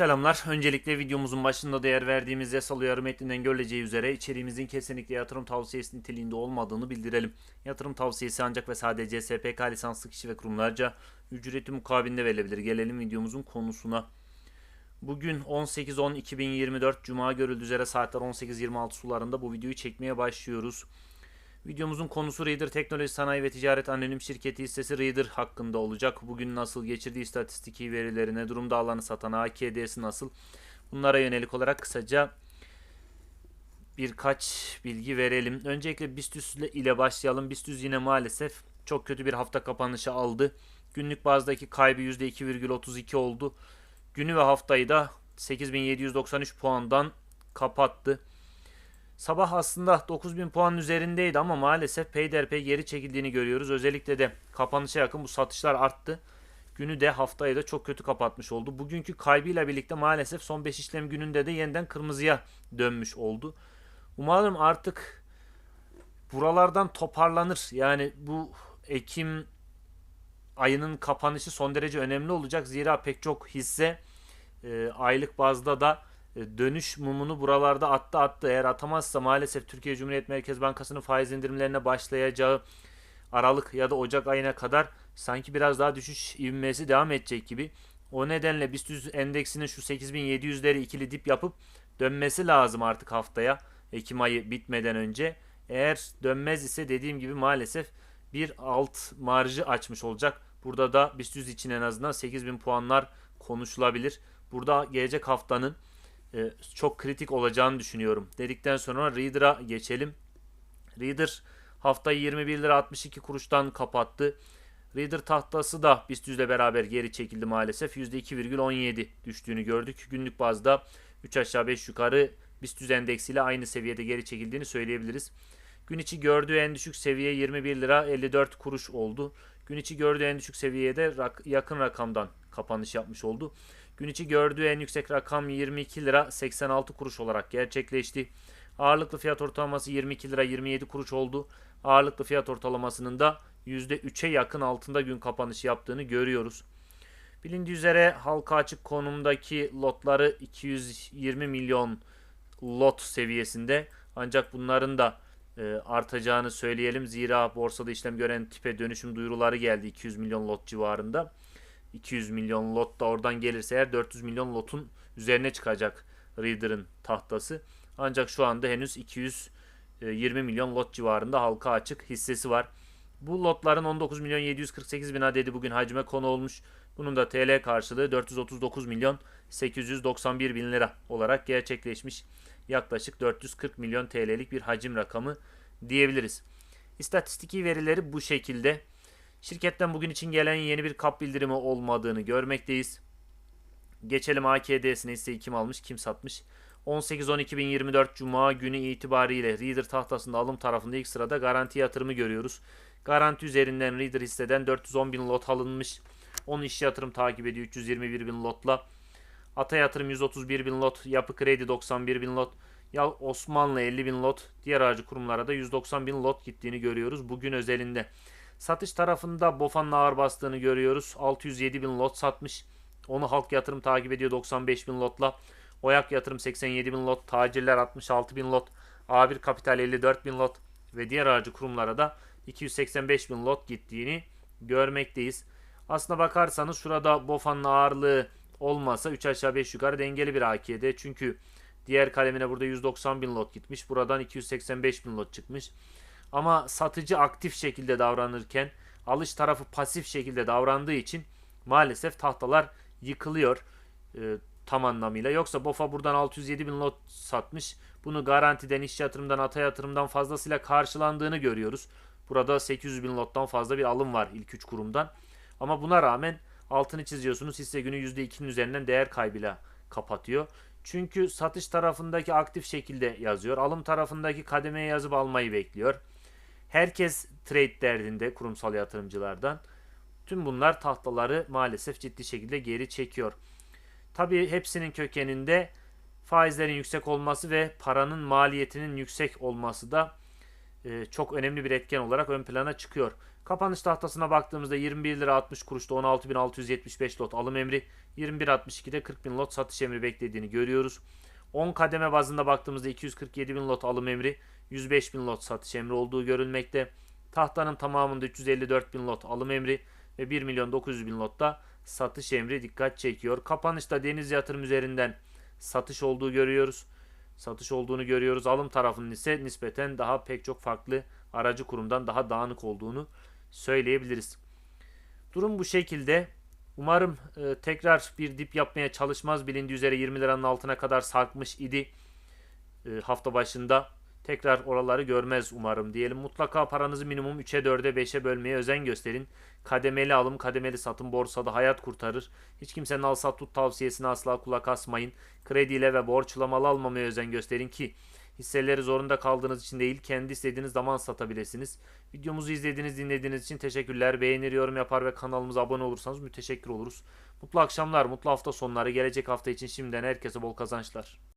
Selamlar. Öncelikle videomuzun başında değer verdiğimiz yasal uyarı metninden görüleceği üzere içeriğimizin kesinlikle yatırım tavsiyesi niteliğinde olmadığını bildirelim. Yatırım tavsiyesi ancak ve sadece SPK lisanslı kişi ve kurumlarca ücreti mukabilinde verilebilir. Gelelim videomuzun konusuna. Bugün 18.10.2024 Cuma görüldüğü üzere saatler 18.26 sularında bu videoyu çekmeye başlıyoruz. Videomuzun konusu Reader Teknoloji Sanayi ve Ticaret Anonim Şirketi hissesi Reader hakkında olacak. Bugün nasıl geçirdiği istatistiki verilerine, durumda alanı satan AKD'si nasıl? Bunlara yönelik olarak kısaca birkaç bilgi verelim. Öncelikle BIST ile başlayalım. BIST yine maalesef çok kötü bir hafta kapanışı aldı. Günlük bazdaki kaybı %2,32 oldu. Günü ve haftayı da 8793 puandan kapattı. Sabah aslında 9000 puanın üzerindeydi ama maalesef peyderpey geri çekildiğini görüyoruz. Özellikle de kapanışa yakın bu satışlar arttı. Günü de haftayı da çok kötü kapatmış oldu. Bugünkü kaybıyla birlikte maalesef son 5 işlem gününde de yeniden kırmızıya dönmüş oldu. Umarım artık buralardan toparlanır. Yani bu Ekim ayının kapanışı son derece önemli olacak. Zira pek çok hisse e, aylık bazda da dönüş mumunu buralarda attı attı. Eğer atamazsa maalesef Türkiye Cumhuriyet Merkez Bankası'nın faiz indirimlerine başlayacağı Aralık ya da Ocak ayına kadar sanki biraz daha düşüş ivmesi devam edecek gibi. O nedenle BIST 100 endeksinin şu 8700'leri ikili dip yapıp dönmesi lazım artık haftaya. Ekim ayı bitmeden önce. Eğer dönmez ise dediğim gibi maalesef bir alt marjı açmış olacak. Burada da BIST 100 için en azından 8000 puanlar konuşulabilir. Burada gelecek haftanın e, çok kritik olacağını düşünüyorum. Dedikten sonra Reader'a geçelim. Reader haftayı 21 lira 62 kuruştan kapattı. Reader tahtası da BIST ile beraber geri çekildi maalesef. %2,17 düştüğünü gördük. Günlük bazda 3 aşağı 5 yukarı BIST endeksiyle aynı seviyede geri çekildiğini söyleyebiliriz. Gün içi gördüğü en düşük seviye 21 lira 54 kuruş oldu. Gün içi gördüğü en düşük seviyede rak, yakın rakamdan kapanış yapmış oldu. Gün içi gördüğü en yüksek rakam 22 lira 86 kuruş olarak gerçekleşti. Ağırlıklı fiyat ortalaması 22 lira 27 kuruş oldu. Ağırlıklı fiyat ortalamasının da %3'e yakın altında gün kapanışı yaptığını görüyoruz. Bilindiği üzere halka açık konumdaki lotları 220 milyon lot seviyesinde. Ancak bunların da e, artacağını söyleyelim. Zira borsada işlem gören tipe dönüşüm duyuruları geldi 200 milyon lot civarında. 200 milyon lot da oradan gelirse eğer 400 milyon lotun üzerine çıkacak Reader'ın tahtası. Ancak şu anda henüz 220 milyon lot civarında halka açık hissesi var. Bu lotların 19 milyon 748 bin adedi bugün hacme konu olmuş. Bunun da TL karşılığı 439 milyon 891 bin lira olarak gerçekleşmiş. Yaklaşık 440 milyon TL'lik bir hacim rakamı diyebiliriz. İstatistiki verileri bu şekilde. Şirketten bugün için gelen yeni bir kap bildirimi olmadığını görmekteyiz. Geçelim AKD'sine hisseyi kim almış kim satmış. 18-10-2024 Cuma günü itibariyle Reader tahtasında alım tarafında ilk sırada garanti yatırımı görüyoruz. Garanti üzerinden Reader hisseden 410 bin lot alınmış. 10 iş yatırım takip ediyor 321 bin lotla. Ata yatırım 131 bin lot. Yapı kredi 91 bin lot. Ya Osmanlı 50 bin lot. Diğer aracı kurumlara da 190 bin lot gittiğini görüyoruz bugün özelinde. Satış tarafında Bofa'nın ağır bastığını görüyoruz. 607 bin lot satmış. Onu halk yatırım takip ediyor 95 bin lotla. Oyak yatırım 87 bin lot. Tacirler 66 bin lot. A1 Kapital 54 bin lot. Ve diğer aracı kurumlara da 285 bin lot gittiğini görmekteyiz. Aslına bakarsanız şurada Bofa'nın ağırlığı olmasa 3 aşağı 5 yukarı dengeli bir AKD. Çünkü diğer kalemine burada 190 bin lot gitmiş. Buradan 285 bin lot çıkmış. Ama satıcı aktif şekilde davranırken alış tarafı pasif şekilde davrandığı için maalesef tahtalar yıkılıyor e, tam anlamıyla. Yoksa BOFA buradan 607 bin lot satmış. Bunu garantiden, iş yatırımdan, ata yatırımdan fazlasıyla karşılandığını görüyoruz. Burada 800 bin lottan fazla bir alım var ilk 3 kurumdan. Ama buna rağmen altını çiziyorsunuz hisse günü %2'nin üzerinden değer kaybıyla kapatıyor. Çünkü satış tarafındaki aktif şekilde yazıyor. Alım tarafındaki kademeye yazıp almayı bekliyor. Herkes trade derdinde kurumsal yatırımcılardan. Tüm bunlar tahtaları maalesef ciddi şekilde geri çekiyor. Tabii hepsinin kökeninde faizlerin yüksek olması ve paranın maliyetinin yüksek olması da e, çok önemli bir etken olarak ön plana çıkıyor. Kapanış tahtasına baktığımızda 21 lira 60 kuruşta 16.675 lot alım emri, 21.62'de 40.000 lot satış emri beklediğini görüyoruz. 10 kademe bazında baktığımızda 247.000 lot alım emri, 105.000 lot satış emri olduğu görülmekte. Tahtanın tamamında 354.000 lot alım emri ve 1 milyon 900 bin lotta satış emri dikkat çekiyor. Kapanışta deniz yatırım üzerinden satış olduğu görüyoruz. Satış olduğunu görüyoruz. Alım tarafının ise nispeten daha pek çok farklı aracı kurumdan daha dağınık olduğunu söyleyebiliriz. Durum bu şekilde. Umarım e, tekrar bir dip yapmaya çalışmaz. Bilindiği üzere 20 liranın altına kadar sarkmış idi e, hafta başında. Tekrar oraları görmez umarım diyelim. Mutlaka paranızı minimum 3'e 4'e 5'e bölmeye özen gösterin. Kademeli alım, kademeli satım borsada hayat kurtarır. Hiç kimsenin al sat tut tavsiyesine asla kulak asmayın. Krediyle ve borçla mal almamaya özen gösterin ki hisseleri zorunda kaldığınız için değil kendi istediğiniz zaman satabilirsiniz. Videomuzu izlediğiniz dinlediğiniz için teşekkürler. Beğenir, yorum yapar ve kanalımıza abone olursanız müteşekkir oluruz. Mutlu akşamlar, mutlu hafta sonları. Gelecek hafta için şimdiden herkese bol kazançlar.